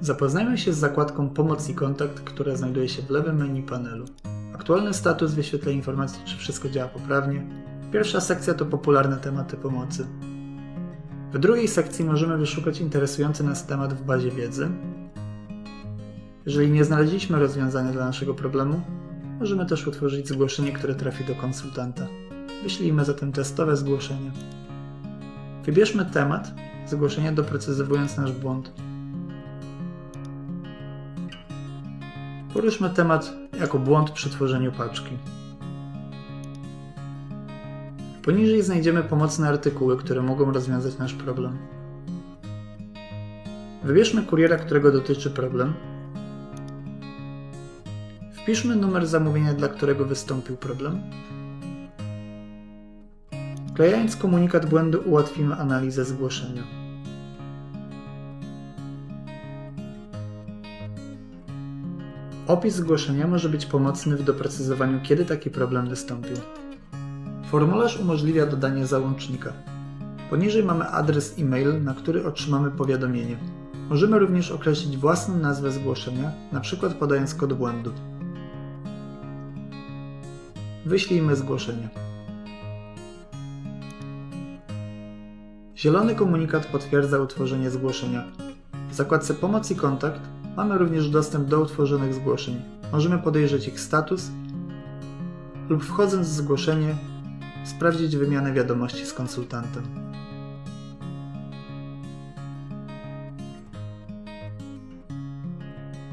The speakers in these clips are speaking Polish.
Zapoznajmy się z zakładką Pomoc i kontakt, która znajduje się w lewym menu panelu. Aktualny status wyświetla informację, czy wszystko działa poprawnie. Pierwsza sekcja to popularne tematy pomocy. W drugiej sekcji możemy wyszukać interesujący nas temat w bazie wiedzy. Jeżeli nie znaleźliśmy rozwiązania dla naszego problemu, możemy też utworzyć zgłoszenie, które trafi do konsultanta. Wyślijmy zatem testowe zgłoszenie. Wybierzmy temat zgłoszenia doprecyzowując nasz błąd. Poruszmy temat jako błąd przy tworzeniu paczki. Poniżej znajdziemy pomocne artykuły, które mogą rozwiązać nasz problem. Wybierzmy kuriera, którego dotyczy problem. Wpiszmy numer zamówienia, dla którego wystąpił problem. Wklejając komunikat błędu ułatwimy analizę zgłoszenia. Opis zgłoszenia może być pomocny w doprecyzowaniu, kiedy taki problem wystąpił. Formularz umożliwia dodanie załącznika. Poniżej mamy adres e-mail, na który otrzymamy powiadomienie. Możemy również określić własną nazwę zgłoszenia, np. podając kod błędu. Wyślijmy zgłoszenie. Zielony komunikat potwierdza utworzenie zgłoszenia. W zakładce Pomoc i kontakt mamy również dostęp do utworzonych zgłoszeń. Możemy podejrzeć ich status lub wchodząc w zgłoszenie sprawdzić wymianę wiadomości z konsultantem.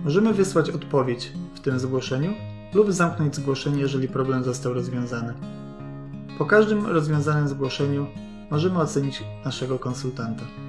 Możemy wysłać odpowiedź w tym zgłoszeniu lub zamknąć zgłoszenie, jeżeli problem został rozwiązany. Po każdym rozwiązanym zgłoszeniu możemy ocenić naszego konsultanta.